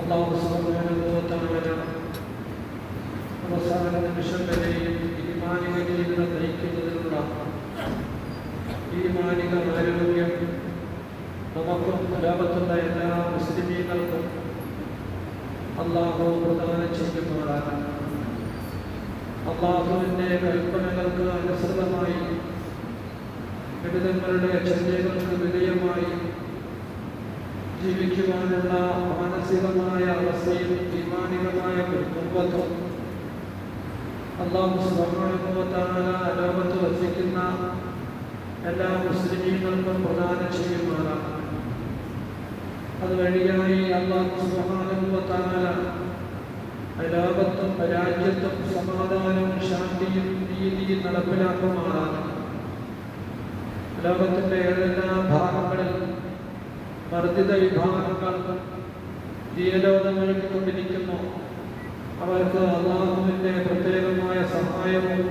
വ തആല അവസാന നിമിഷം വരെയും ഈമാനിക ജീവിതം നയിക്കുന്നതിനുള്ള ഈമാനിക ആരോഗ്യം നമുക്കും ലോകത്തുള്ള എല്ലാ മുസ്ലിമീങ്ങൾക്കും അള്ളാഹു പ്രദാനം ചെയ്യുമാറാണ് അള്ളാഹുവിന്റെ കൽപ്പനകൾക്ക് അനുസൃതമായി വിവിധങ്ങളുടെ ചര്യകൾക്ക് വിധേയമായി ജീവിക്കുവാനുള്ള മാനസികമായ അവസ്ഥയും തീരുമാനികമായ കുടുംബത്വം അള്ളാഹു സ്വർണ ലോകത്ത് വസിക്കുന്ന എല്ലാ മുസ്ലിമീങ്ങൾക്കും പ്രദാനം ചെയ്യുമാറാണ്. അതുവഴിയായി അള്ളാഹു സുബാനുഭവത്താല ലോകത്തും രാജ്യത്തും സമാധാനവും ശാന്തിയും നീതിയും നടപ്പിലാക്കുമാറാണ്. ലോകത്തിന്റെ ഏതെല്ലാം ഭാഗങ്ങളിൽ വർദ്ധിത വിഭാഗങ്ങൾക്ക് ജീവലോകമൊഴുക്കിക്കൊണ്ടിരിക്കുന്നു അവർക്ക് അള്ളാഹുവിന്റെ പ്രത്യേകമായ സഹായവും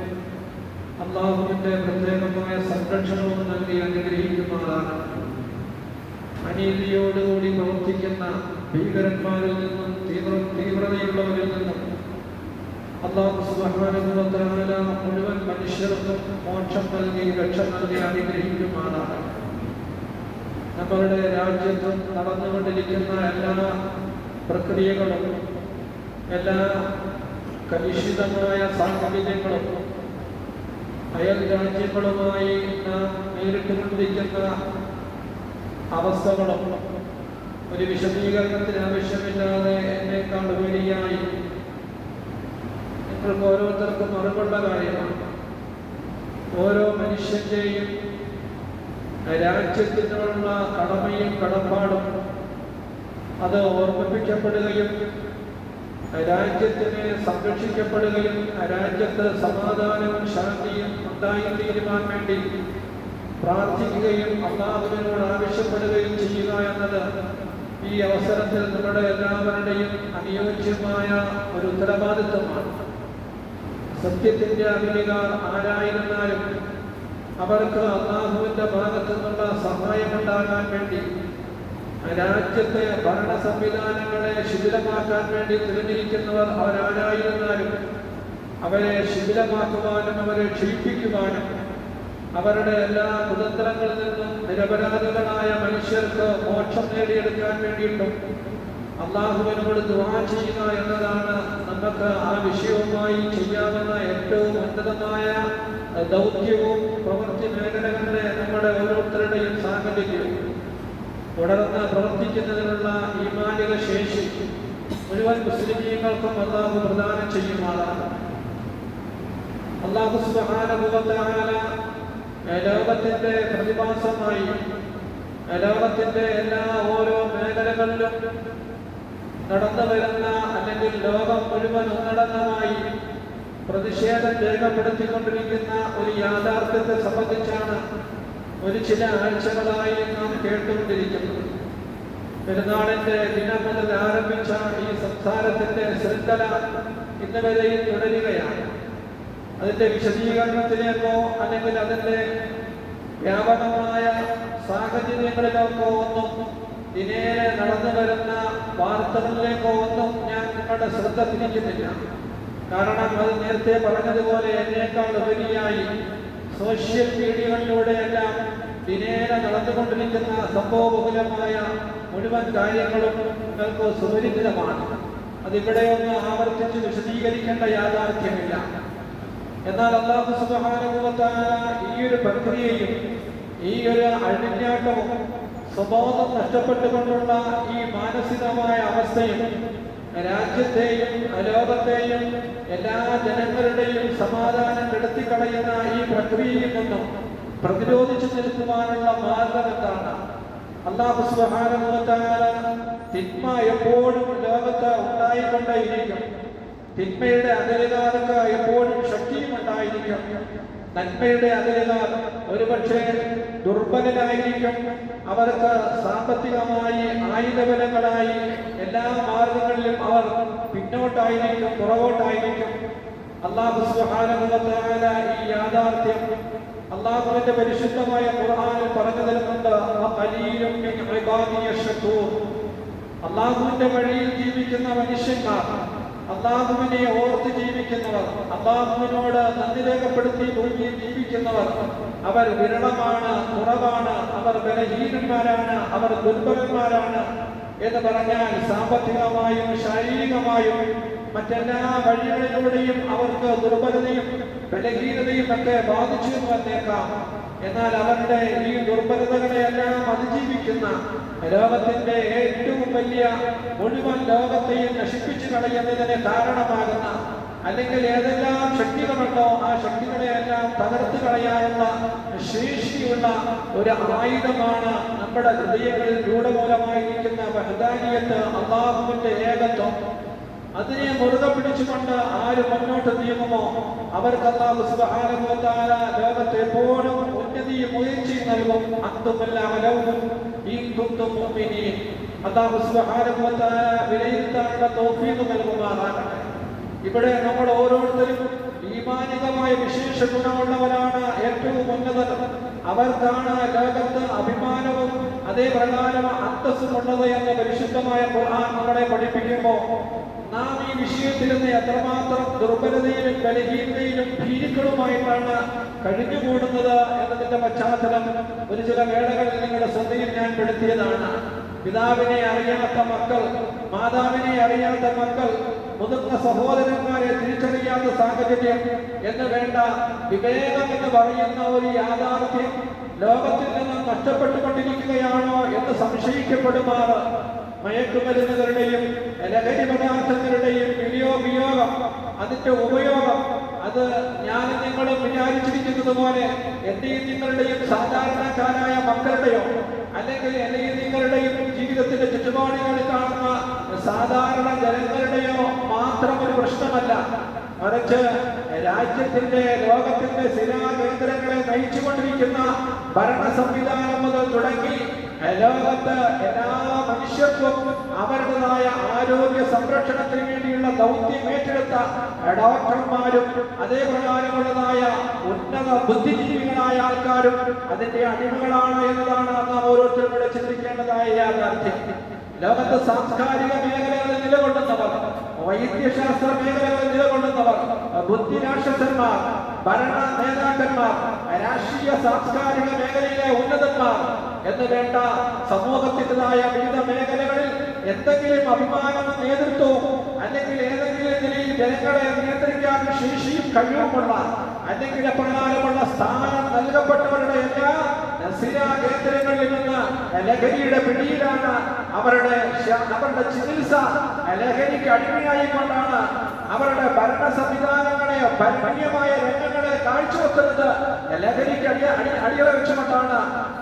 അള്ളാഹുവിന്റെ പ്രത്യേകമായ സംരക്ഷണവും നൽകി അനുഗ്രഹിക്കുന്നതാണ് അനീതിയോടുകൂടി പ്രവർത്തിക്കുന്ന ഭീകരന്മാരിൽ നിന്നും തീവ്ര തീവ്രതയുള്ളവരിൽ നിന്നും അള്ളാഹു സുബാനുഭവത്താല മുഴുവൻ മനുഷ്യർക്കും മോക്ഷം നൽകി രക്ഷ നൽകി അനുഗ്രഹിക്കുമാറാണ് നമ്മളുടെ രാജ്യത്തും നടന്നുകൊണ്ടിരിക്കുന്ന എല്ലാ പ്രക്രിയകളും എല്ലാ കലുഷിതമായ സാഹചര്യങ്ങളും അയൽ രാജ്യങ്ങളുമായി നാം നേരിട്ടുകൊണ്ടിരിക്കുന്ന അവസ്ഥകളും ഒരു വിശദീകരണത്തിന് ആവശ്യമില്ലാതെ എന്നേക്കാൾ ഉപരിയായി നിങ്ങൾക്ക് ഓരോരുത്തർക്കും അറിവുള്ള കാര്യമാണ്. ഓരോ മനുഷ്യന്റെയും രാജ്യത്തിനുള്ള കടമയും കടപ്പാടും അത് ഓർമ്മിപ്പിക്കപ്പെടുകയും രാജ്യത്തിനെ സംരക്ഷിക്കപ്പെടുകയും രാജ്യത്ത് സമാധാനവും ശാന്തിയും ഉണ്ടായി തീരുവാൻ വേണ്ടി പ്രാർത്ഥിക്കുകയും അള്ളാഹുവിനോട് ആവശ്യപ്പെടുകയും ചെയ്യുക എന്നത് ഈ അവസരത്തിൽ നമ്മുടെ എല്ലാവരുടെയും അനുയോജ്യമായ ഒരു ഉത്തരവാദിത്വമാണ്. സത്യത്തിന്റെ അഭിനികാർ ആരായിരുന്നാലും അവർക്ക് അള്ളാഹുവിന്റെ ഭാഗത്തു നിന്നുള്ള സഹായമുണ്ടാകാൻ വേണ്ടി രാജ്യത്തെ ഭരണ സംവിധാനങ്ങളെ ശിഥിലമാക്കാൻ വേണ്ടി തിരഞ്ഞിരിക്കുന്നവർ അവരാരായിരുന്നാലും അവരെ ശിഥിലമാക്കുവാനും അവരെ ക്ഷയിപ്പിക്കുവാനും അവരുടെ എല്ലാ കുതന്ത്രങ്ങളിൽ നിന്നും നിരപരാധികളായ മനുഷ്യർക്ക് മോക്ഷം നേടിയെടുക്കാൻ വേണ്ടിയിട്ടും അള്ളാഹുവിനോട് ദുവാ ചെയ്യുക എന്നതാണ് നമുക്ക് ആ വിഷയവുമായി ചെയ്യാവുന്ന ഏറ്റവും ഉന്നതമായ ദൗത്യവും പ്രവൃത്തി മേഖലകളിലെ നമ്മുടെ ഓരോരുത്തരുടെയും സാഹചര്യം തുടർന്ന് പ്രവർത്തിക്കുന്നതിനുള്ള ഈമാനിക ശേഷി മുഴുവൻ മുസ്ലിമീങ്ങൾക്കും അള്ളാഹു പ്രദാനം ചെയ്യുമാറാണ് അള്ളാഹു സുബാനുഭവത്താല ലോകത്തിന്റെ പ്രതിഭാസമായി ലോകത്തിന്റെ എല്ലാ ഓരോ മേഖലകളിലും നടന്നു വരുന്ന അല്ലെങ്കിൽ ലോകം മുഴുവൻ ഉന്നടനമായി പ്രതിഷേധം രേഖപ്പെടുത്തിക്കൊണ്ടിരിക്കുന്ന ഒരു യാഥാർത്ഥ്യത്തെ സംബന്ധിച്ചാണ് ഒരു ചില ആഴ്ചകളായി നാം കേട്ടുകൊണ്ടിരിക്കുന്നത്. പെരുന്നാളിന്റെ ദിനം മുതൽ ആരംഭിച്ച ഈ സംസാരത്തിന്റെ ശൃംഖല ഇന്ന് വരെയും തുടരുകയാണ്. അതിന്റെ വിശദീകരണത്തിലേക്കോ അല്ലെങ്കിൽ അതിന്റെ വ്യാപകമായ സാഹചര്യങ്ങളിലേക്കോ ഒന്നും ദിനേന നടന്നു വരുന്ന വാർത്തകളിലേക്കോ ഒന്നും ഞാൻ നിങ്ങളുടെ ശ്രദ്ധ തിരിക്കുന്നില്ല. കാരണം അത് നേരത്തെ പറഞ്ഞതുപോലെ എന്നേക്കാൾ ഉപരിയായി സോഷ്യൽ മീഡിയകളിലൂടെയെല്ലാം ദിനേന നടന്നുകൊണ്ടിരിക്കുന്ന സംഭവബഹുലമായ മുഴുവൻ കാര്യങ്ങളും നിങ്ങൾക്ക് സുപരിചിതമാണ്. അതിവിടെ ഒന്ന് ആവർത്തിച്ച് വിശദീകരിക്കേണ്ട യാഥാർത്ഥ്യമില്ല. എന്നാൽ അള്ളാഹു സുബാനുഭവത്തായ ഈ ഒരു പ്രക്രിയയും ഈ ഒരു അഴിഞ്ഞാട്ടവും സ്വബോധം നഷ്ടപ്പെട്ടുകൊണ്ടുള്ള ഈ മാനസികമായ അവസ്ഥയും രാജ്യത്തെയും അലോകത്തെയും എല്ലാ ജനങ്ങളുടെയും സമാധാനം കെടുത്തിക്കളയുന്ന ഈ പ്രക്രിയയിൽ നിന്നും പ്രതിരോധിച്ചു നിൽക്കുവാനുള്ള മാർഗം എന്താണ്? അള്ളാഹു സുബാനുഭവത്തായ തിന്മ എപ്പോഴും ലോകത്ത് ഉണ്ടായിക്കൊണ്ടേയിരിക്കും. തിന്മയുടെ അകലുകാർക്ക് എപ്പോഴും ശക്തിയും ഉണ്ടായിരിക്കും. നന്മയുടെ അകലുകാർ ഒരുപക്ഷെ ദുർബലരായിരിക്കും. അവർക്ക് സാമ്പത്തികമായി ആയുധബലങ്ങളായി എല്ലാ മാർഗങ്ങളിലും അവർ പിന്നോട്ടായിരിക്കും പുറകോട്ടായിരിക്കും. അള്ളാഹു സുബ്ഹാനഹു ഈ യാഥാർത്ഥ്യം അള്ളാഹുവിന്റെ പരിശുദ്ധമായ ഖുർആനിൽ പറഞ്ഞു തരുന്നുണ്ട് "വഖലീലും മിൻ ഇബാദിയ അള്ളാഹുവിന്റെ വഴിയിൽ ജീവിക്കുന്ന മനുഷ്യന്മാർ അള്ളാഹുവിനെ ഓർത്ത് ജീവിക്കുന്നവർ അള്ളാഹുവിനോട് നന്ദി രേഖപ്പെടുത്തി തൂങ്ങി ജീവിക്കുന്നവർ. അവർ വിരളമാണ് കുറവാണ് അവർ ബലഹീനന്മാരാണ് അവർ ദുർബലന്മാരാണ് എന്ന് പറഞ്ഞാൽ സാമ്പത്തികമായും ശാരീരികമായും മറ്റെല്ലാ വഴികളിലൂടെയും അവർക്ക് ദുർബലതയും ബലഹീനതയും ഒക്കെ ബാധിച്ചു എന്ന് വന്നേക്കാം. എന്നാൽ അവരുടെ ഈ ദുർബലതകളെയെല്ലാം അതിജീവിക്കുന്ന ലോകത്തിന്റെ ഏറ്റവും വലിയ മുഴുവൻ ലോകത്തെയും നശിപ്പിച്ചു കളയുന്നതിന് കാരണമാകുന്ന അല്ലെങ്കിൽ ഏതെല്ലാം ശക്തികളുണ്ടോ ആ ശക്തികളെയെല്ലാം തകർത്ത് കളയാനുള്ള ശേഷിയുള്ള ഒരു ആയുധമാണ് നമ്മുടെ ഹൃദയങ്ങളിൽ രൂഢമൂലമായിരിക്കുന്ന ബഹദാനിയത്ത് അള്ളാഹുവിന്റെ ഏകത്വം. അതിനെ മുറുകെ പിടിച്ചുകൊണ്ട് ആര് മുന്നോട്ട് നീങ്ങുമോ? അവർക്ക് അള്ളാഹു തആല ലോകത്തെ എപ്പോഴും ഉന്നതിയും ഉയർച്ചയും നൽകും. അന്തുമല്ല അലവും ഇൻ കുന്തും മുഅ്മിനീൻ. അല്ലാഹു സുബ്ഹാനഹു വ തആല വിലയിരുത്താനുള്ള തൗഫീഖ് നൽകുമാറാകട്ടെ. ഇവിടെ നമ്മൾ ഓരോരുത്തരും ഈമാനികമായ വിശേഷ ഗുണമുള്ളവരാണ് ഏറ്റവും ഉന്നതർ. അവർക്കാണ് ലോകത്ത് അഭിമാനവും അതേ പ്രകാരം അന്തസ്സും ഉള്ളത് എന്ന് പരിശുദ്ധമായ ഖുർആൻ നമ്മളെ പഠിപ്പിക്കുമ്പോൾ നാം ഈ വിഷയത്തിൽ നിന്ന് എത്രമാത്രം ദുർബലതയിലും ബലഹീനതയിലും ഭീരുക്കളുമായിട്ടാണ് കഴിഞ്ഞുകൂടുന്നത് എന്നതിന്റെ പശ്ചാത്തലം ഒരു ചില വേളകളിൽ നിങ്ങളുടെ ശ്രദ്ധയിൽ ഞാൻ പെടുത്തിയതാണ്. പിതാവിനെ അറിയാത്ത മക്കൾ മാതാവിനെ അറിയാത്ത മക്കൾ മുതിർന്ന സഹോദരന്മാരെ തിരിച്ചറിയാത്ത സാഹചര്യം എന്ന് വേണ്ട വിവേകം എന്ന് പറയുന്ന ഒരു യാഥാർത്ഥ്യം ലോകത്തിൽ നിന്ന് നഷ്ടപ്പെട്ടുകൊണ്ടിരിക്കുകയാണോ എന്ന് സംശയിക്കപ്പെടുമാർ മയക്കുമരുന്നുകളുടെയും ലഹരി പദാർത്ഥങ്ങളുടെയും വിനിയോഗം അതിന്റെ ഉപയോഗം അത് ഞാൻ നിങ്ങളും വിചാരിച്ചിരിക്കുന്നത് പോലെ എന്റെയും നിങ്ങളുടെയും സാധാരണക്കാരായ മക്കളുടെയോ അല്ലെങ്കിൽ എന്റെയും നിങ്ങളുടെയും ജീവിതത്തിന്റെ ചുറ്റുപാടുകളിൽ കാണുന്ന സാധാരണ ജനങ്ങളുടെയോ മാത്രം ഒരു പ്രശ്നമല്ല. മറിച്ച് രാജ്യത്തിന്റെ ലോകത്തിന്റെ സ്ഥിരാകേന്ദ്രങ്ങളെ നയിച്ചുകൊണ്ടിരിക്കുന്ന ഭരണ സംവിധാനം മുതൽ തുടങ്ങി ലോകത്ത് എല്ലാ മനുഷ്യർക്കും അവരുടേതായ ആരോഗ്യ സംരക്ഷണത്തിന് വേണ്ടിയുള്ള ദൗത്യം ഏറ്റെടുത്ത ഡോക്ടർമാരും അതേ പ്രകാരമുള്ളതായ ഉന്നത ആൾക്കാരും അതിന്റെ അടിമകളാണ് എന്നതാണ് നാം ഓരോരുത്തരും കൂടെ ചിന്തിക്കേണ്ടതായ യാഥാർത്ഥ്യം. ലോകത്ത് സാംസ്കാരിക മേഖലകളിൽ നിലകൊള്ളുന്നവർ വൈദ്യശാസ്ത്ര മേഖലകളിൽ നിലകൊള്ളുന്നവർ ബുദ്ധിരാക്ഷസന്മാർ ഭരണ നേതാക്കന്മാർ രാഷ്ട്രീയ സാംസ്കാരിക മേഖലയിലെ ഉന്നതന്മാർ എന്ന് വേണ്ട സമൂഹത്തിന്റെതായ വിവിധ മേഖലകളിൽ എന്തെങ്കിലും അഭിമാനവും നേതൃത്വവും അല്ലെങ്കിൽ ഏതെങ്കിലും നിലയിൽ ജനങ്ങളെ നിയന്ത്രിക്കാൻ ശേഷിയും കഴിവുമുള്ള അല്ലെങ്കിൽ പ്രകാരമുള്ള സ്ഥാനം നൽകപ്പെട്ടവരുടെ എല്ലാ കേന്ദ്രങ്ങളിൽ നിന്ന് ലഹരിയുടെ പിടിയിലാണ് അവരുടെ അവരുടെ ചികിത്സ ലഹരിക്ക് അടിമയായിക്കൊണ്ടാണ് അവരുടെ ഭരണ സംവിധാനങ്ങളെ ഭരണീയമായ രംഗങ്ങളെ കാഴ്ചവെക്കുന്നത് ലഹരിക്ക് അടിയ അടി അടിയറ വെച്ചുകൊണ്ടാണ്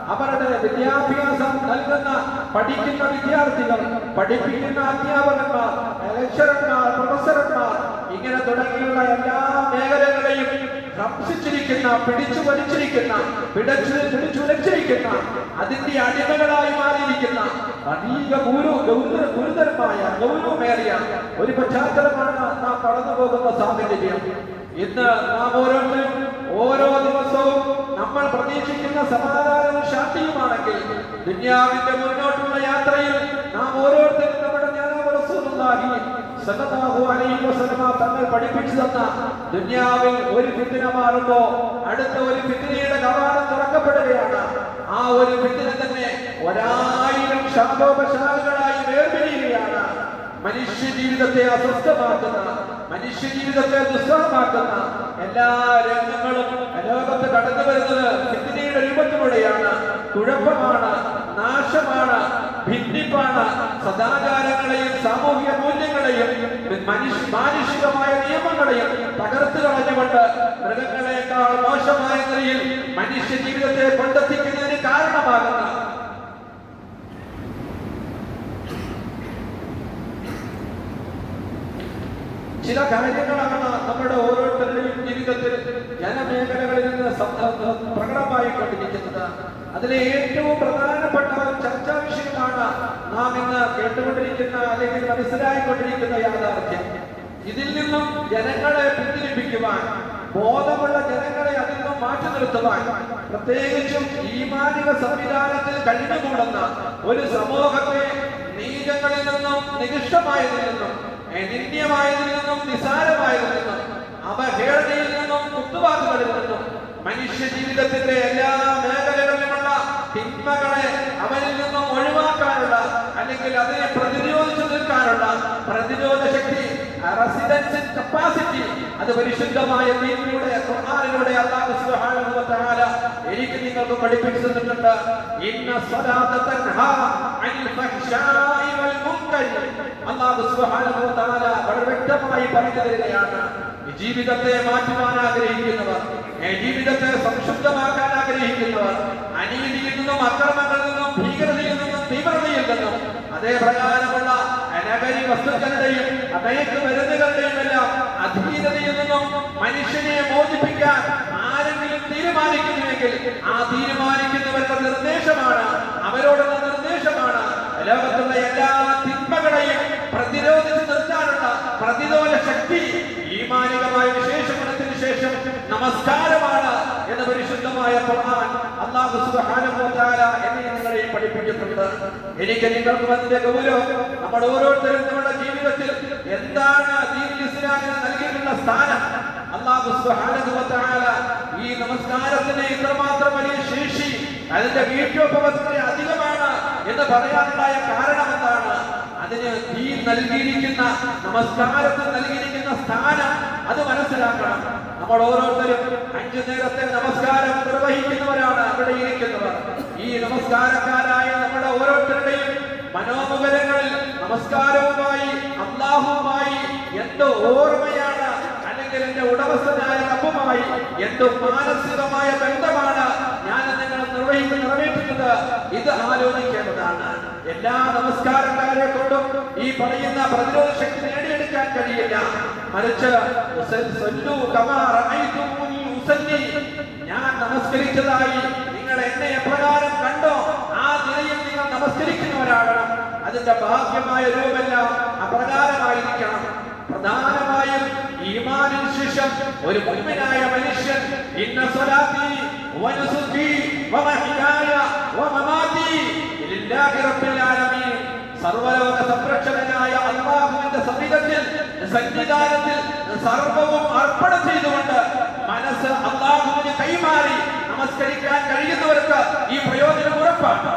അവരുടെ വിദ്യാഭ്യാസം നൽകുന്ന പഠിക്കുന്ന വിദ്യാർത്ഥികൾ പഠിപ്പിക്കുന്ന അധ്യാപകന്മാർ ലക്ഷരന്മാർ പ്രൊഫസർമാർ ഇങ്ങനെ തുടങ്ങിയുള്ള എല്ലാ മേഖലകളെയും പിടിച്ചു വലിച്ചിരിക്കുന്ന പിടച്ചു പിടിച്ചുലച്ചിരിക്കുന്ന അതിന്റെ അടിമകളായി മാറിയിരിക്കുന്ന അതീക ഗുരു ഗൗര- ഗുരുതരമായ ഗൗരവമേറിയ ഒരു പശ്ചാത്തലമാണ് നാം കടന്നു പോകുന്ന സാഹചര്യം. ഇന്ന് നാം ഓരോരുത്തരും ഓരോ ദിവസവും നമ്മൾ പ്രതീക്ഷിക്കുന്ന സമാധാനവും ശാന്തിയുമാണെങ്കിൽ ദുന്യാവിന്റെ മുന്നോട്ടുള്ള യാത്രയിൽ നാം ഓരോരുത്തരും നമ്മുടെ നേതാവ് തങ്ങൾ പഠിപ്പിച്ചു തന്ന ദുന്യാവിൽ ഒരു ഫിത്തിന മാറുമ്പോ അടുത്ത ഒരു ഫിത്തിനയുടെ കവാടം തുറക്കപ്പെടുകയാണ്. ആ ഒരു ഫിത്തിന തന്നെ ഒരായിരം ശാപോപശാലകളായി വേർപിരിയുകയാണ്. മനുഷ്യ ജീവിതത്തെ അസ്വസ്ഥമാക്കുന്ന മനുഷ്യ ജീവിതത്തെ ദുസ്സഹമാക്കുന്ന എല്ലാ രംഗങ്ങളും ലോകത്ത് കടന്നു വരുന്നത് ഫിത്തിനയുടെ രൂപത്തിലൂടെയാണ്. കുഴപ്പമാണ് നാശമാണ് ഭിന്നിപ്പാണ് സദാചാരങ്ങളെയും സാമൂഹിക മൂല്യങ്ങളെയും മനുഷ്യ മാനുഷികമായ നിയമങ്ങളെയും തകർത്ത് കളഞ്ഞുകൊണ്ട് മൃഗങ്ങളെക്കാൾ മോശമായ നിലയിൽ മനുഷ്യ ജീവിതത്തെ കൊണ്ടെത്തിക്കുന്നതിന് കാരണമാകുന്ന ചില കാര്യങ്ങളാണ് നമ്മുടെ ഓരോരുത്തരുടെയും ജീവിതത്തിൽ ജനമേഖലകളിൽ നിന്ന് പ്രകടമായി കൊണ്ടിരിക്കുന്നത് അതിലെ ഏറ്റവും പ്രധാനപ്പെട്ട ഒരു ചർച്ചാ വിഷയമാണ് നാം ഇന്ന് കേട്ടുകൊണ്ടിരിക്കുന്ന അല്ലെങ്കിൽ മനസ്സിലായിക്കൊണ്ടിരിക്കുന്ന യാഥാർത്ഥ്യം. ഇതിൽ നിന്നും ജനങ്ങളെ പിന്തിരിപ്പിക്കുവാൻ ബോധമുള്ള ജനങ്ങളെ അതിൽ നിന്നും മാറ്റി നിർത്തുവാൻ പ്രത്യേകിച്ചും ഈമാനിക സംവിധാനത്തിൽ കഴിഞ്ഞുകൂടുന്ന ഒരു സമൂഹത്തെ നീചങ്ങളിൽ നിന്നും നികൃഷ്ടമായതിൽ നിന്നും നിന്നും നിസാരമായതിൽ നിന്നും അവഹേളനയിൽ നിന്നും കുത്തുവാക്കുകളിൽ നിന്നും മനുഷ്യ ജീവിതത്തിന്റെ എല്ലാ മേഖലകളിലുമുള്ള തിന്മകളെ അവരിൽ നിന്നും ഒഴിവാക്കാനുള്ള അല്ലെങ്കിൽ അതിനെ പ്രതിരോധിച്ചു നിൽക്കാനുള്ള പ്രതിരോധ ശക്തി റെസിഡൻസ് കപ്പാസിറ്റി അത് പരിശുദ്ധമായ നീതിയുടെ ഖുർആനിലൂടെ അല്ലാഹു സുബ്ഹാനഹു വ തആല എനിക്ക് നിങ്ങൾക്ക് പഠിപ്പിച്ചു തന്നിട്ടുണ്ട്. ഇന്ന സ്വലാത്ത തൻഹാ അനിൽ വൽ മുൻകരി. അല്ലാഹു സുബ്ഹാനഹു തആല വളരെ വ്യക്തമായി പറഞ്ഞു തരികയാണ്. ജീവിതത്തെ മാറ്റുവാൻ ആഗ്രഹിക്കുന്നവർ ജീവിതത്തെ സംശുദ്ധമാക്കാൻ ആഗ്രഹിക്കുന്നവർ നിന്നും അക്രമങ്ങളിൽ നിന്നും ഭീകരതയിൽ നിന്നും തീവ്രതയിൽ നിന്നും അതേ പ്രകാരമുള്ള അനവധി വസ്തുക്കളുടെയും അനേക മരുന്നുകളുടെയും എല്ലാം അധീനതയിൽ നിന്നും മനുഷ്യനെ മോചിപ്പിക്കാൻ ആരെങ്കിലും തീരുമാനിക്കുന്നുവെങ്കിൽ ആ തീരുമാനിക്കുന്നവരുടെ നിർദ്ദേശമാണ് അവരോടുള്ള നിർദ്ദേശമാണ്. ലോകത്തുള്ള എല്ലാ തിന്മകളെയും പ്രതിരോധിച്ച് നിർത്താനുള്ള പ്രതിരോധ ശക്തി ഈമാനികമായ ശേഷം നമസ്കാരമാണ് എന്ന പരിശുദ്ധമായ ഖുർആൻ അല്ലാഹു സുബ്ഹാനഹു വ തആല എന്നെ നിങ്ങളെയും പഠിപ്പിച്ചിട്ടുണ്ട്. എനിക്ക് നിങ്ങൾക്ക് അതിന്റെ ഗൗരവം നമ്മൾ ഓരോരുത്തരും നമ്മുടെ ജീവിതത്തിൽ എന്താണ് നൽകിയിട്ടുള്ള സ്ഥാനം? അല്ലാഹു സുബ്ഹാനഹു വ തആല ഈ നമസ്കാരത്തിന് ഇത്രമാത്രം വലിയ ശേഷി? അതിന്റെ വീട്ടോപവത്തിന് അധികമാണ് എന്ന് പറയാനുണ്ടായ കാരണം എന്താണ്? അതിന് ഈ നൽകിയിരിക്കുന്ന നമസ്കാരത്തിന് നൽകിയിരിക്കുന്ന സ്ഥാനം അത് മനസ്സിലാക്കണം. നമ്മൾ ഓരോരുത്തരും അഞ്ചു നേരത്തെ നമസ്കാരം നിർവഹിക്കുന്നവരാണ് അവിടെ ഇരിക്കുന്നവർ. ഈ നമസ്കാരക്കാരായ നമ്മുടെ ഓരോരുത്തരുടെയും മനോമുഖരങ്ങളിൽ നമസ്കാരവുമായി അള്ളാഹുമായി എന്ത് ഓർമ്മയാണ് അല്ലെങ്കിൽ എന്റെ ഉടമസ്ഥനായ റബ്ബുമായി എന്ത് മാനസികമായ ബന്ധമാണ് ഞാൻ നിങ്ങൾ നിർവഹിച്ച് നിറവേറ്റുന്നത് ഇത് ആലോചിക്കേണ്ടതാണ്. എല്ലാ നമസ്കാരക്കാരെ കൊണ്ടും ഈ പറയുന്ന പ്രതിരോധ ശക്തി നേടിയെടുക്കാൻ കഴിയില്ല. മറിച്ച്. ഞാൻ നമസ്കരിച്ചതായി നിങ്ങൾ എന്നെ എപ്രകാരം കണ്ടോ? ആ നിലയിൽ നിങ്ങൾ നമസ്കരിക്കുന്നവരാകണം അതിന്റെ ബാഹ്യമായ രൂപമെല്ലാം അപ്രകാരമായിരിക്കണം. പ്രധാനമായും ഈമാനിന് ശേഷം ഒരു മുഴുവനായ മനുഷ്യൻ ഇന്ന സ്വലാത്തി വനുസുഖി വമഹിയായ വമമാതി ലില്ലാഹി റബ്ബിൽ ആലമീൻ. സർവലോക സംരക്ഷകനായ അള്ളാഹുവിന്റെ സമീപത്തിൽ സംവിധാനത്തിൽ സർവവും അർപ്പണം ചെയ്തുകൊണ്ട് മനസ്സ് അള്ളാഹുവിന് കൈമാറി നമസ്കരിക്കാൻ കഴിയുന്നവർക്ക് ഈ പ്രയോജനം ഉറപ്പാണ്.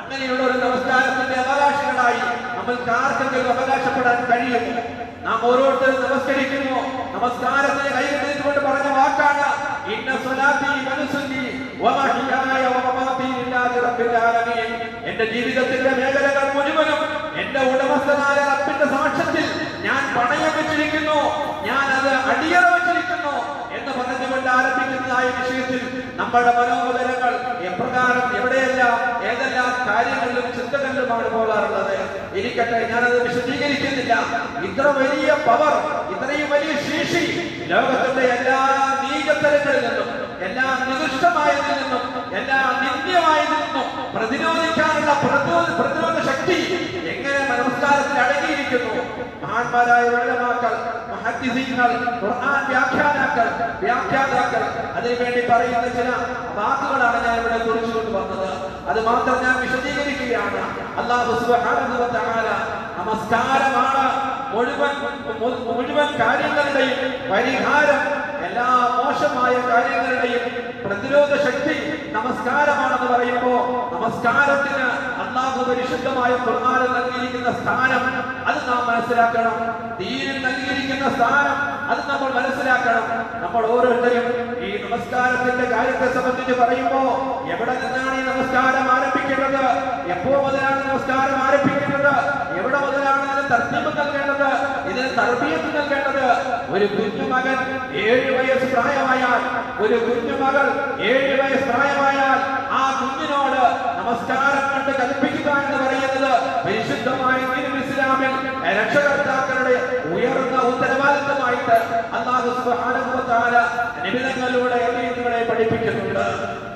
അങ്ങനെയുള്ള ഒരു നമസ്കാരത്തിന്റെ അവകാശങ്ങളായി നമ്മൾക്ക് ആർക്കെങ്കിലും അവകാശപ്പെടാൻ കഴിയും. നാം ഓരോരുത്തരും നമസ്കരിക്കുന്നു. നമസ്കാരത്തിന് കൈകെട്ടിക്കൊണ്ട് പറഞ്ഞ വാക്കാണ്. ഇന്ന സ്വലാത്തി വനുസുന്നി എന്റെ ജീവിതത്തിന്റെ മേഖലകൾ മുഴുവനും എന്റെ ഉടമസ്ഥനായ റബ്ബിന്റെ സാക്ഷ്യത്തിൽ ഞാൻ പണയം വെച്ചിരിക്കുന്നു. ഞാൻ അത് അടിയറ വെച്ചിരിക്കുന്നു എന്ന് പറഞ്ഞുകൊണ്ട് ആരംഭിക്കുന്നതായ വിഷയത്തിൽ നമ്മുടെ മനോമുതലങ്ങൾ എപ്രകാരം എവിടെയെല്ലാം ഏതെല്ലാം കാര്യങ്ങളിലും ചിന്തകളിലുമാണ് പോകാറുള്ളത്. ഇരിക്കട്ടെ ഞാനത് വിശദീകരിക്കുന്നില്ല. ഇത്ര വലിയ പവർ ഇത്രയും വലിയ ശേഷി ലോകത്തിന്റെ എല്ലാ നീചത്തരങ്ങളിൽ നിന്നും എല്ലാ നികൃഷ്ടമായതിൽ നിന്നും എല്ലാ നിന്ദ്യമായതിൽ നിന്നും പ്രതിരോധിക്കാനുള്ള പ്രതിരോധ ശക്തി എങ്ങനെ നമസ്കാരത്തിൽ അടങ്ങിയിരിക്കുന്നു? മഹാന്മാരായ വെള്ളമാക്കൾ മഹദ്ദിസീങ്ങൾ ഖുർആൻ വ്യാഖ്യാനാക്കൾ വ്യാഖ്യാതാക്കൾ അതിനുവേണ്ടി പറയുന്ന ചില വാക്കുകളാണ് ഞാൻ ഇവിടെ കുറിച്ചുകൊണ്ട് വന്നത്. അത് മാത്രം ഞാൻ വിശദീകരിക്കുകയാണ്. അള്ളാഹു സുബ്ഹാനഹു നമസ്കാരമാണ് മുഴുവൻ മുഴുവൻ കാര്യങ്ങളുടെയും പരിഹാരം എല്ലാ മോശമായ കാര്യങ്ങളുടെയും പ്രതിരോധ ശക്തി നമസ്കാരമാണെന്ന് പറയുമ്പോ നമസ്കാരത്തിന് അള്ളാഹു പരിശുദ്ധമായ ഖുർആനിൽ നൽകിയിരിക്കുന്ന സ്ഥാനം അത് നാം മനസ്സിലാക്കണം. ദീനിൽ നൽകിയിരിക്കുന്ന സ്ഥാനം അത് നമ്മൾ മനസ്സിലാക്കണം. നമ്മൾ ഓരോരുത്തരും ഈ നമസ്കാരത്തിന്റെ കാര്യത്തെ സംബന്ധിച്ച് പറയുമ്പോ എവിടെ നിന്നാണ് ഈ നമസ്കാരം ആരംഭിക്കേണ്ടത്? എപ്പോ മുതലാണ് നമസ്കാരം ആരംഭിക്കേണ്ടത്? എവിടെ മുതലാണ് തർത്തീപ് നൽകേണ്ടത് ഇതിന് തർബീയത്ത് നൽകേണ്ടത് ഒരു കുഞ്ഞുമകൻ ഏഴ് വയസ്സ് പ്രായമായാൽ ഒരു കുഞ്ഞുമകൾ ഏഴ് വയസ്സ് പ്രായമായാൽ ആ കുഞ്ഞിനോട് നമസ്കാരം കണ്ട് കൽപ്പിക്കുക എന്ന് പറയുന്നത് പരിശുദ്ധമായ ഇസ്ലാമിൽ രക്ഷകർത്താക്കളുടെ ഉയർന്ന ഉത്തരവാദിത്തമായിട്ട് അള്ളാഹു തആല നിബിധങ്ങളിലൂടെ നിങ്ങളെ പഠിപ്പിക്കുന്നുണ്ട്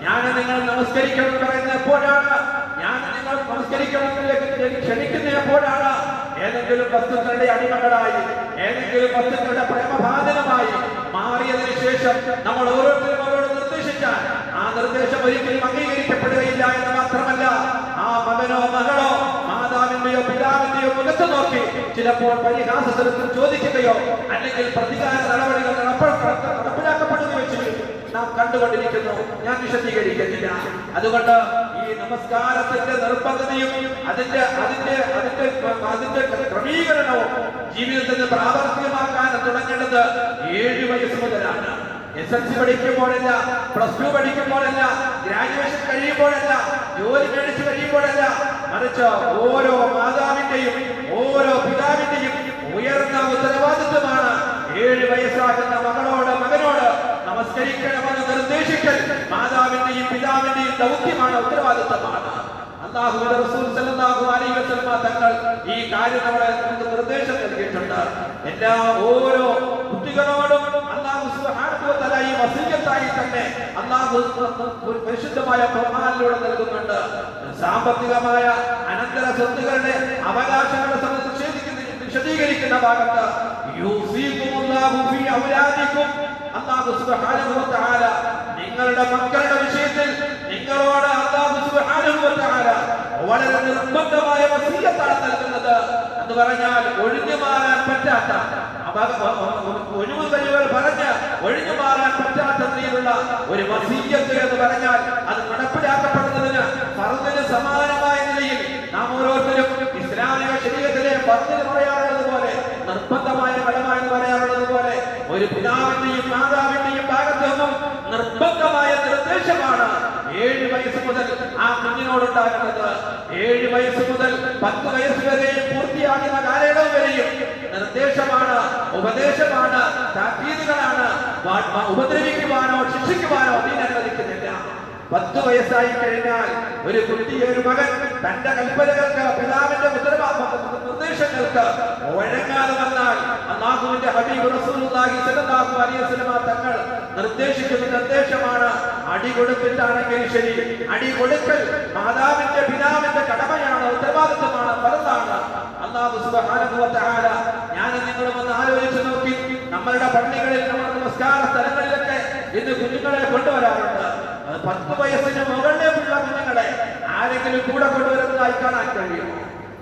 ഞാൻ നിങ്ങൾ നമസ്കരിക്കണം പറയുന്ന എപ്പോഴാണ് ഞാൻ നിങ്ങൾ നമസ്കരിക്കണമെന്നിലേക്ക് ക്ഷണിക്കുന്ന എപ്പോഴാണ് ഏതെങ്കിലും വസ്തുക്കളുടെ അടിമകളായി ഏതെങ്കിലും വസ്തുക്കളുടെ പ്രേമഭാജനമായി മാറിയതിനു ശേഷം നമ്മൾ ഓരോരുത്തരും അവരോട് നിർദ്ദേശിച്ചാൽ ആ നിർദ്ദേശം ഒരിക്കലും അംഗീകരിക്കപ്പെടുകയില്ല എന്ന് മാത്രമല്ല ആ മകനോ മകളോ മാതാവിന്റെയോ പിതാവിന്റെയോ മുഖത്ത് നോക്കി ചിലപ്പോൾ പരിഹാസത്തിൽ ചോദിക്കുകയോ അല്ലെങ്കിൽ പ്രതികാര നടപടികൾ നടപ്പ- നടപ്പിലാക്കപ്പെടുകയോ ചെയ്യും. നാം കണ്ടുകൊണ്ടിരിക്കുന്നു ഞാൻ വിശദീകരിക്കുന്നില്ല. അതുകൊണ്ട് നമസ്കാരത്തിന്റെ നിർബന്ധതയും അതിന്റെ അതിന്റെ അതിന്റെ അതിന്റെ ക്രമീകരണവും ജീവിതത്തിൽ പ്രാവർത്തികമാക്കാൻ തുടങ്ങേണ്ടത് ഏഴ് വയസ്സ് മുതലാണ്. എസ് എൽ സി പഠിക്കുമ്പോഴല്ല പ്ലസ് ടു പഠിക്കുമ്പോഴല്ല ഗ്രാജുവേഷൻ കഴിയുമ്പോഴല്ല ജോലി കഴിച്ചു കഴിയുമ്പോഴല്ല മറിച്ച് ഓരോ മാതാവിന്റെയും ഓരോ പിതാവിന്റെയും ഉയർന്ന ഉത്തരവാദിത്വമാണ് ഏഴ് വയസ്സാകുന്ന മകളോട് മകനോട് നമസ്കരിക്കണമെന്ന് നിർദ്ദേശിക്കൽ മാതാവിന്റെയും പിതാവിന്റെയും ദൗത്യമാണ് ഉത്തരവാദിത്തമാണ്. അള്ളാഹുവിന്റെ റസൂൽ സല്ലല്ലാഹു അലൈഹി വസല്ലമ തങ്ങൾ ഈ കാര്യം നമ്മളെ നമുക്ക് നിർദ്ദേശം നൽകിയിട്ടുണ്ട്. എല്ലാ ഓരോ കുട്ടികളോടും അള്ളാഹു സുബ്ഹാനഹു വ തആല ഈ വസീയത്തായി തന്നെ അള്ളാഹു പരിശുദ്ധമായ ഖുർആനിലൂടെ നൽകുന്നുണ്ട്. സാമ്പത്തികമായ അനന്തര സ്വത്തുക്കളുടെ അവകാശങ്ങളെ സംബന്ധിച്ച് വിശദീകരിക്കുന്ന ഭാഗത്ത് യൂസീകുമുല്ലാഹു ഫീ ഔലാദിക്കും അല്ലാഹു സുബ്ഹാനഹു തആല നിങ്ങളുടെ മക്കളുടെ വിഷയത്തിൽ നിങ്ങളോട് അല്ലാഹു സുബ്ഹാനഹു വ തആല വളരെ നിർബന്ധമായ വസീയത്താണ് നൽകുന്നത്. എന്ന് പറഞ്ഞാൽ ഒഴിഞ്ഞു മാറാൻ പറ്റാത്ത ഒഴിവ് കഴിവുകൾ പറഞ്ഞ് ഒഴിഞ്ഞു മാറാൻ പറ്റാത്ത രീതിയിലുള്ള ഒരു വസീയത്ത് എന്ന് പറഞ്ഞാൽ അത് നടപ്പിലാക്കപ്പെടുന്നതിന് പറഞ്ഞതിന് സമാനമായ നിലയിൽ നാം ഓരോരുത്തരും ഇസ്ലാമിക ശരീരത്തിലെ ഫർദിന് പറയാറുള്ളത് പോലെ നിർബന്ധമായ പോലെ ഒരു പിതാവിന്റെയും മാതാവിന്റെയും ഭാഗത്തു നിന്നും നിർബന്ധമായ നിർദ്ദേശമാണ് ഏഴ് വയസ്സ് മുതൽ ആ കുഞ്ഞിനോടുണ്ടാകേണ്ടത്. ഏഴ് വയസ്സ് മുതൽ പത്ത് വയസ്സ് വരെയും പൂർത്തിയാകുന്ന കാലയളവ് വരെയും നിർദ്ദേശമാണ് ഉപദേശമാണ് താക്കീതുകളാണ്. ഉപദ്രവിക്കുവാനോ ശിക്ഷിക്കുവാനോ നീ അനുവദിക്കുന്നില്ല പത്ത് വയസ്സായി കഴിഞ്ഞാൽ ഒരു കുട്ടി ഒരു മകൻ തന്റെ കൽപ്പനകൾക്ക് പിതാവിന്റെ നിർദ്ദേശങ്ങൾക്ക് വഴങ്ങാതെ വന്നാൽ അള്ളാഹുവിന്റെ ഹബീബ് റസൂലുള്ളാഹി വസല്ലമ തങ്ങൾ നിർദ്ദേശിക്കുന്ന നിർദ്ദേശമാണ് അടി കൊടുത്തിട്ടാണെങ്കിൽ ശരി. അടി കൊടുക്കൽ മാതാവിന്റെ പിതാവിന്റെ കടമയാണ് ഉത്തരവാദിത്തമാണ് ഫലത്താണ്. അള്ളാഹു സുബ്ഹാനഹു ഞാൻ നിങ്ങളും ഒന്ന് ആലോചിച്ച് നോക്കി. നമ്മളുടെ പള്ളികളിൽ നമ്മുടെ നമസ്കാര സ്ഥലങ്ങളിലൊക്കെ ഇന്ന് കുഞ്ഞുങ്ങളെ കൊണ്ടുവരാറുണ്ട്. പത്ത് വയസ്സിന് മുകളിലെ പിള്ള കുഞ്ഞുങ്ങളെ ആരെങ്കിലും കൂടെ കൊണ്ടുവരുന്നതായി കാണാൻ കഴിയും.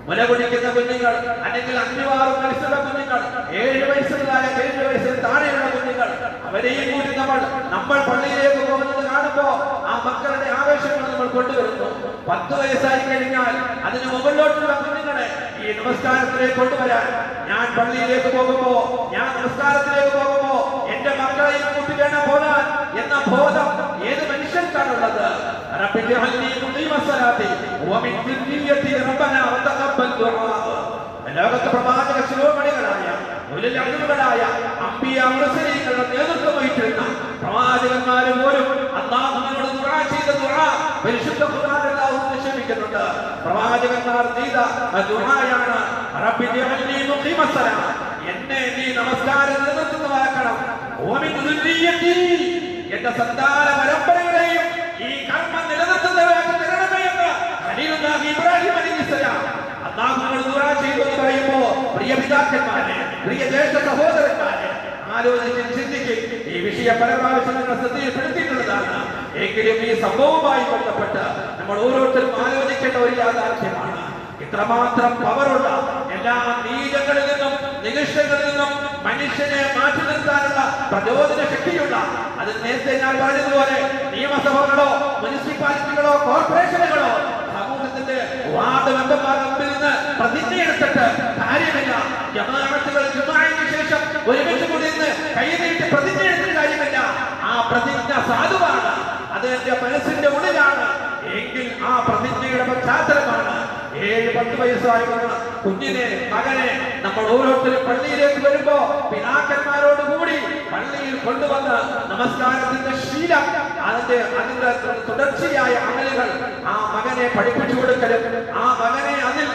മുല കുടിക്കുന്ന കുഞ്ഞുങ്ങൾ അല്ലെങ്കിൽ അഞ്ചുവാറും വയസ്സുള്ള കുഞ്ഞുങ്ങൾ ഏഴ് വയസ്സുകാരെ ഏഴ് വയസ്സിന് താഴെയുള്ള കുഞ്ഞുങ്ങൾ അവരെയും കൂടി നമ്മൾ നമ്മൾ പള്ളിയിലേക്ക് പോകുന്നത് കാണുമ്പോ ആ മക്കളുടെ ആവേശങ്ങൾ നമ്മൾ കൊണ്ടുവരുന്നു. പത്ത് വയസ്സായി കഴിഞ്ഞാൽ അതിന് മുകളിലോട്ടുള്ള കുഞ്ഞുങ്ങളെ ഈ നമസ്കാരത്തിലേക്ക് കൊണ്ടുവരാൻ ഞാൻ പള്ളിയിലേക്ക് പോകുമ്പോ ഞാൻ നമസ്കാരത്തിലേക്ക് പോകുമ്പോ എന്റെ മക്കളെയും കൂട്ടി വേണം പോകാൻ. എന്ന ബോധം ഏത് മനുഷ്യർക്കാണുള്ളത് رب اجعلني مقيم الصلاة ومن ذريتي ربنا وتقبل دعاء ലോകത്തെ പ്രവാചക ശിരോമണികളായ ഉലലകളായ അമ്പിയ മുർസലീങ്ങളുടെ നേതൃത്വം വഹിച്ചിരുന്ന പ്രവാചകന്മാര് പോലും അള്ളാഹുവിനോട് ദുആ ചെയ്ത ദുആ പരിശുദ്ധ ഖുർആനിൽ അല്ലാഹു സൂചിപ്പിക്കുന്നുണ്ട് പ്രവാചകന്മാർ ചെയ്ത ദുആയാണ് റബ്ബി ജഅൽനി മുഖീമസ്സലാ എന്നെ നീ നമസ്കാരം നിലനിർത്തുന്നതാക്കണം ഓമിൻ ദുർരിയത്തി എന്റെ സന്താന പരമ്പരകളെയും ഈ കർമ്മ നിലനിർത്തുന്നവരാക്കി ഇബ്രാഹിം അലൈഹിസ്സലാം നിങ്ങൾ ദുആ ചെയ്തു എന്ന് പ്രിയ പിതാക്കന്മാരെ പ്രിയ ജ്യേഷ്ഠ സഹോദരന്മാരെ ആലോചിച്ച് ചിന്തിക്കും ഈ വിഷയ പല പ്രാവശ്യം നിങ്ങൾ ശ്രദ്ധയിൽപ്പെടുത്തിയിട്ടുള്ളതാണ്. എങ്കിലും ഈ സംഭവവുമായി ബന്ധപ്പെട്ട് നമ്മൾ ഓരോരുത്തരും ആലോചിക്കേണ്ട ഒരു യാഥാർത്ഥ്യമാണ്. ഇത്രമാത്രം പവറുള്ള എല്ലാ നീചങ്ങളിൽ നിന്നും നികൃഷ്ടങ്ങളിൽ നിന്നും മനുഷ്യനെ മാറ്റി നിർത്താനുള്ള പ്രചോദന ശക്തിയുള്ള അത് നേരത്തെ ഞാൻ പറഞ്ഞതുപോലെ നിയമസഭകളോ മുനിസിപ്പാലിറ്റികളോ കോർപ്പറേഷനുകളോ സമൂഹത്തിന്റെ വാർഡ് മെമ്പർമാരുടെ മുമ്പിൽ നിന്ന് പ്രതിജ്ഞയെടുത്തിട്ട് കാര്യമില്ല. ജമാഅത്തുകൾ ജുമായതിനു ശേഷം ഒരുമിച്ച് കൂടി നിന്ന് കൈനീട്ടി പ്രതിജ്ഞ എടുത്തിട്ട് കാര്യമില്ല. ആ പ്രതിജ്ഞ സാധുവാണ്. അത് എന്റെ മനസ്സിന്റെ ഉള്ളിലാണ്. എങ്കിൽ ആ പ്രതിജ്ഞയുടെ പശ്ചാത്തലമാണ് ഏഴ് പത്ത് വയസ്സായിരുന്ന കുഞ്ഞിനെ മകനെ നമ്മൾ ഓരോരുത്തരും പള്ളിയിലേക്ക് വരുമ്പോ പിതാക്കന്മാരോട് കൂടി പള്ളിയിൽ കൊണ്ടുവന്ന് നമസ്കാരത്തിന്റെ ശീലം അതിന്റെ അതിന്റെ തുടർച്ചയായ അമലുകൾ ആ മകനെ പഠിപ്പിച്ചു കൊടുക്കലും ആ മകനെ അതിൽ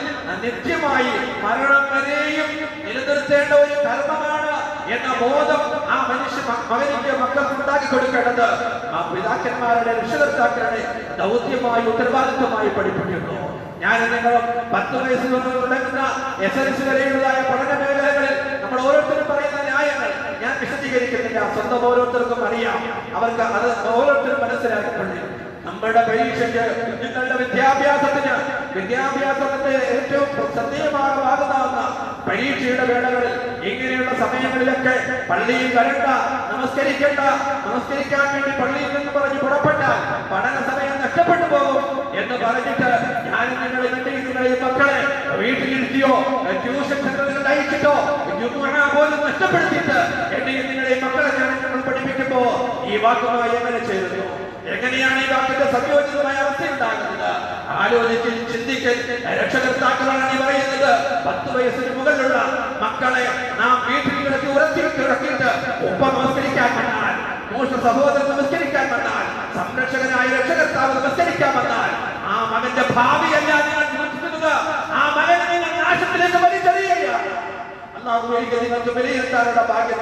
നിത്യമായി മരണം വരെയും നിലനിർത്തേണ്ട ഒരു കർമ്മമാണ് എന്ന ബോധം ആ മനുഷ്യ മകനിക്ക് മക്കൾക്ക് ഉണ്ടാക്കി കൊടുക്കേണ്ടത് ആ പിതാക്കന്മാരുടെ രക്ഷകർത്താക്കളുടെ ദൗത്യമായി ഉത്തരവാദിത്വമായി പഠിപ്പിക്കുന്നു. ഞാൻ നിങ്ങൾ പത്ത് വയസ്സ് നിന്ന് തുടങ്ങുന്ന എസ് എൽ സി വരെയുള്ളതായ പഠന മേഖലകളിൽ നമ്മൾ ഓരോരുത്തരും പറയുന്ന ന്യായങ്ങൾ ഞാൻ വിശദീകരിക്കുന്നില്ല. സ്വന്തം ഓരോരുത്തർക്കും അറിയാം. അവർക്ക് അത് ഓരോരുത്തരും മനസ്സിലാക്കിക്കൊണ്ട്. നമ്മുടെ പരീക്ഷയ്ക്ക് കുഞ്ഞുങ്ങളുടെ വിദ്യാഭ്യാസത്തിന് വിദ്യാഭ്യാസത്തിന്റെ ഏറ്റവും ശ്രദ്ധേയമാകുന്ന പരീക്ഷയുടെ വേളകളിൽ ഇങ്ങനെയുള്ള സമയങ്ങളിലൊക്കെ പള്ളിയിൽ വരണ്ട നമസ്കരിക്കേണ്ട നമസ്കരിക്കാൻ വേണ്ടി പള്ളിയിൽ നിന്ന് പറഞ്ഞ് പുറപ്പെട്ടാൽ പഠന സമയം നഷ്ടപ്പെട്ടു പോകും. എന്ന് പറഞ്ഞിട്ട് ഞാൻ നിങ്ങളെ എന്റെ നിങ്ങളെ മക്കളെ വീട്ടിലിരുത്തിയോ ട്യൂഷൻ സെന്ററുകളിൽ അയച്ചിട്ടോ? പോലും നഷ്ടപ്പെടുത്തിയിട്ട് എന്റെ നിങ്ങളെ മക്കളെ ഞാൻ നിങ്ങൾ പഠിപ്പിക്കുമ്പോ ഈ വാക്കുമായി എങ്ങനെ ചെയ്തിരുന്നു എങ്ങനെയാണ് ഈ വാക്കിന്റെ സംയോജിതമായ അവസ്ഥ ഉണ്ടാകുന്നത് ആലോചിച്ച് ചിന്തിക്കൽ രക്ഷകർത്താക്കളാണ് ഈ പറയുന്നത്. പത്ത് വയസ്സിന് മുകളിലുള്ള മക്കളെ നാം വീട്ടിൽ കിടത്തി ഉറത്തി കിടക്കിയിട്ട് ഉപ്പ നമസ്കരിക്കാൻ വന്നാൽ മൂഷ സഹോദരൻ നമസ്കരിക്കാൻ വന്നാൽ സംരക്ഷകനായ രക്ഷകർത്താവ് നമസ്കരിക്കാൻ വന്നാൽ ആ മകന്റെ ഭാവിയല്ല നിങ്ങൾ ചോദിക്കുന്നത് ആ മകനെ നിങ്ങൾ നാശത്തിലേക്ക് വലിച്ചെറിയുകയാണ്. അള്ളാഹു ഒരിക്കൽ നിങ്ങൾക്ക് വിലയിരുത്താനുള്ള ഭാഗ്യം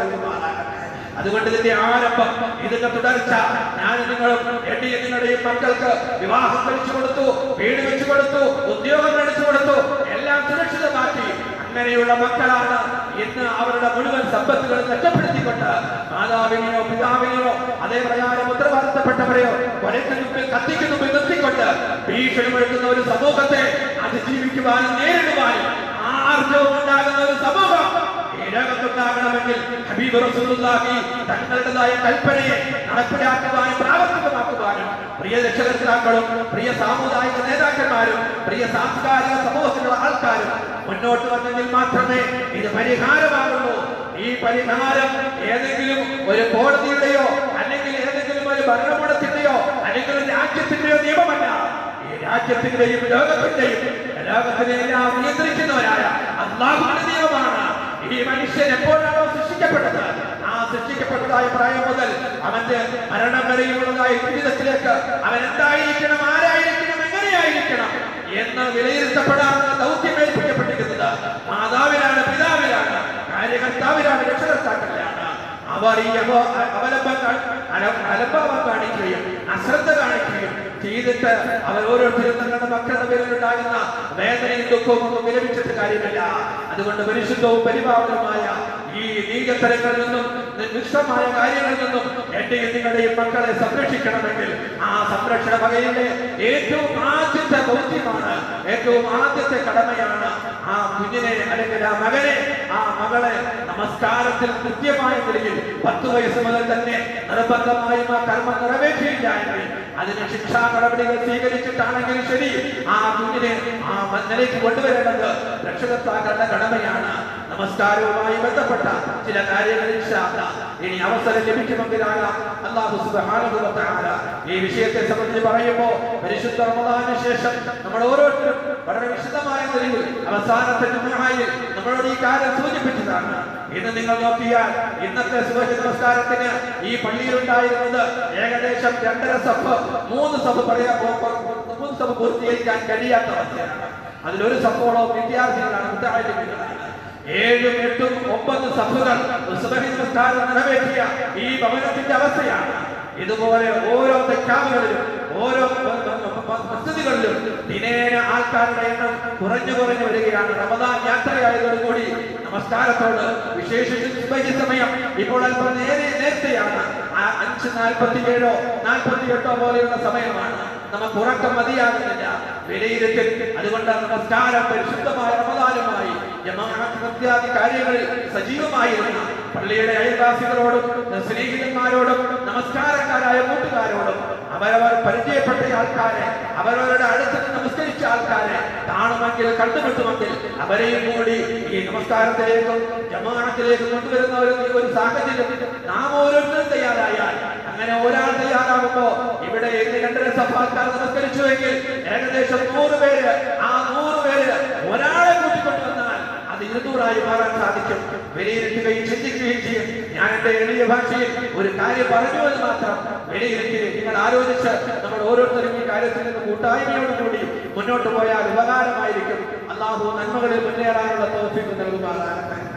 അതുകൊണ്ട് ഇതിന്റെ ആരംഭം ഇതിന്റെ തുടർച്ച ഞാൻ നിങ്ങളും എന്റെ നിങ്ങളുടെയും മക്കൾക്ക് വിവാഹം കഴിച്ചു കൊടുത്തു വീട് വെച്ചു കൊടുത്തു ഉദ്യോഗം കഴിച്ചു കൊടുത്തു എല്ലാം സുരക്ഷിതമാക്കി അങ്ങനെയുള്ള മക്കളാണ് ഇന്ന് അവരുടെ മുഴുവൻ സമ്പത്തുകൾ നഷ്ടപ്പെടുത്തിക്കൊണ്ട് മാതാവിനെയോ പിതാവിനെയോ അതേ പ്രകാരം ഉത്തരവാദിത്തപ്പെട്ടവരെയോ കൊലയ്ക്ക് മുമ്പിൽ കത്തിക്ക് മുമ്പിൽ നിർത്തിക്കൊണ്ട് ഭീഷണി ഒരു സമൂഹത്തെ അതിജീവിക്കുവാനും നേരിടുവാനും ആർജവും ഉണ്ടാകുന്ന ലോകത്തുണ്ടാകണമെങ്കിൽ ഹബീബ് റസൂലുള്ളാഹി തങ്ങളുടേതായ കൽപ്പനയെ നടപ്പിലാക്കുവാനും പ്രാവർത്തികമാക്കുവാനും പ്രിയ രക്ഷകർത്താക്കളും പ്രിയ സാമുദായിക നേതാക്കന്മാരും പ്രിയ സാംസ്കാരിക സമൂഹത്തിലുള്ള ആൾക്കാരും മുന്നോട്ട് വന്നെങ്കിൽ മാത്രമേ ഇത് പരിഹാരമാകുള്ളൂ. ഈ പരിഹാരം ഏതെങ്കിലും ഒരു കോടതിയുടെയോ അല്ലെങ്കിൽ ഏതെങ്കിലും ഒരു ഭരണകൂടത്തിന്റെയോ അല്ലെങ്കിൽ രാജ്യത്തിന്റെയോ നിയമമല്ല. ഈ രാജ്യത്തിന്റെയും ലോകത്തിന്റെയും ലോകത്തിനെ എല്ലാം നിയന്ത്രിക്കുന്നവരായ അള്ളാഹുവിന്റെ നിയമമാണ്. ഈ മനുഷ്യൻ എപ്പോഴാണോ സൃഷ്ടിക്കപ്പെട്ടത്? ആ സൃഷ്ടിക്കപ്പെട്ടതായ പ്രായം മുതൽ അവന്റെ മരണം വരെയുള്ളതായ ജീവിതത്തിലേക്ക് അവൻ എന്തായിരിക്കണം ആരായിരിക്കണം എങ്ങനെയായിരിക്കണം എന്ന് വിലയിരുത്തപ്പെടാനുള്ള ദൗത്യം ഏൽപ്പിക്കപ്പെട്ടിരിക്കുന്നത്. മാതാവിലാണ് പിതാവിലാണ് കാര്യകർത്താവിലാണ് രക്ഷകർത്താക്കളിലാണ്. അവർ ഈ അലംഭാവം കാണിക്കുകയും അശ്രദ്ധ കാണിക്കുകയും ചെയ്തിട്ട് അവർ ഓരോരുത്തരും തങ്ങളുടെ മക്കളുടെ പേരിൽ ഉണ്ടാകുന്ന വേദനയും ദുഃഖവും ഒന്നും വിലപിച്ചിട്ട് കാര്യമില്ല. അതുകൊണ്ട് പരിശുദ്ധവും പരിപാവനവുമായ ഈ നീകത്തരങ്ങളിൽ നിന്നും നിഷ്ഠമായ കാര്യങ്ങളിൽ നിന്നും എന്റെയും മക്കളെ സംരക്ഷിക്കണമെങ്കിൽ ആ സംരക്ഷണ വകയിലെ ഏറ്റവും ആദ്യത്തെ ദൗത്യമാണ് ഏറ്റവും ആദ്യത്തെ കടമയാണ് ആ കുഞ്ഞിനെ അല്ലെങ്കിൽ ആ മകനെ ആ മകളെ നമസ്കാരത്തിൽ കൃത്യമായ നിലയിൽ പത്ത് വയസ്സ് മുതൽ തന്നെ നിർബന്ധമായും ആ കർമ്മം നിറവേറ്റിയില്ല എങ്കിൽ അതിന് ശിക്ഷാ നടപടികൾ സ്വീകരിച്ചിട്ടാണെങ്കിൽ ശരി ആ കുഞ്ഞിനെ ആ നിലയ്ക്ക് കൊണ്ടുവരേണ്ടത് രക്ഷകർത്താക്കളുടെ കടമയാണ്. നമസ്കാരവുമായി ബന്ധപ്പെട്ട ചില കാര്യങ്ങളിൽ അല്ലാ ഇനി അവസരം ലഭിക്കുമെങ്കിലാകാം അള്ളാഹു സുബ്ഹാനഹു വതആല ഈ വിഷയത്തെ സംബന്ധിച്ച് പറയുമ്പോൾ പരിശുദ്ധ റമദാനു ശേഷം നമ്മൾ ഓരോരുത്തരും വളരെ വിശദമായ നിലയിൽ അവസാനത്തെ ജുമുഅയിൽ നമ്മളോട് ഈ കാര്യം സൂചിപ്പിച്ചതാണ്. ഇന്ന് നിങ്ങൾ നോക്കിയാൽ ഇന്നത്തെ സുബഹി നമസ്കാരത്തിന് ഈ പള്ളിയിൽ ഉണ്ടായിരുന്നത് ഏകദേശം രണ്ടര സഭ മൂന്ന് സഭ പറയാൻ മൂന്ന് സഭ പൂർത്തീകരിക്കാൻ കഴിയാത്ത അവസ്ഥയാണ്. അതിലൊരു സംഭവം വിദ്യാർത്ഥികളാണ് മുത്താലിമികളാണ് ഏഴും എട്ടും ഒമ്പത് സഭകൾ സുബഹി നമസ്കാരം നിറവേറ്റിയ ഈ ഭവനത്തിന്റെ അവസ്ഥയാണ്. ഇതുപോലെ ഓരോ തെക്കാമുകളിലും ഓരോ പദ്ധതികളിലും ദിനേന ആൾക്കാരുടെ എണ്ണം കുറഞ്ഞു കുറഞ്ഞു വരികയാണ്. റമദാൻ യാത്രയായതോടുകൂടി നമസ്കാരത്തോട് വിശേഷിച്ച് സുബഹി സമയം ഇപ്പോൾ അല്പം നേരെ നേരത്തെയാണ്. അഞ്ച് നാൽപ്പത്തി ഏഴോ നാൽപ്പത്തി എട്ടോ പോലെയുള്ള സമയമാണ്. നമുക്ക് ഉറക്കം മതിയാകുന്നില്ല. വിലയിരുത്തൽ അതുകൊണ്ട് നമസ്കാരം പരിശുദ്ധമായ പ്രത്യാദി കാര്യങ്ങളിൽ സജീവമായിരുന്ന പള്ളിയുടെ അയൽവാസികളോടും സ്നേഹിതന്മാരോടും നമസ്കാരക്കാരായ കൂട്ടുകാരോടും അവരവർ പരിചയപ്പെട്ട ആൾക്കാരെ അവരവരുടെ അടുത്ത് നമസ്കരിച്ച ആൾക്കാരെ കാണുമെങ്കിൽ കണ്ടുമുട്ടുമെങ്കിൽ അവരെയും കൂടി ഈ നമസ്കാരത്തിലേക്കും ജമാണത്തിലേക്കും കൊണ്ടുവരുന്ന ഒരു സാഹചര്യം നാം ഓരോരുത്തരും തയ്യാറായാൽ അങ്ങനെ ഒരാൾ തയ്യാറാകുമ്പോ ഇവിടെ ഇന്ന് രണ്ടര സഭ ആൾക്കാർ നമസ്കരിച്ചുവെങ്കിൽ ഏകദേശം നൂറ് പേര് ആ നൂറ് പേര് ഒരാളെ കൂട്ടിക്കൊണ്ടുവന്നാൽ ഇരുന്നൂറായി മാറാൻ സാധിക്കും. വിലയിരുത്തുകയും ചിന്തിക്കുകയും ചെയ്യും. ഞാൻ എന്റെ എളിയ ഭാഷയിൽ ഒരു കാര്യം പറഞ്ഞു എന്ന് മാത്രം വിലയിരുത്തുകയും നിങ്ങൾ ആലോചിച്ച് നമ്മൾ ഓരോരുത്തരും ഈ കാര്യത്തിൽ നിന്ന് കൂട്ടായ്മയോടുകൂടി മുന്നോട്ട് പോയാൽ ഉപകാരമായിരിക്കും. അള്ളാഹു നന്മകളിൽ മുന്നേറാനുള്ള തോഫിക്ക് നൽകുമാറാകട്ടെ.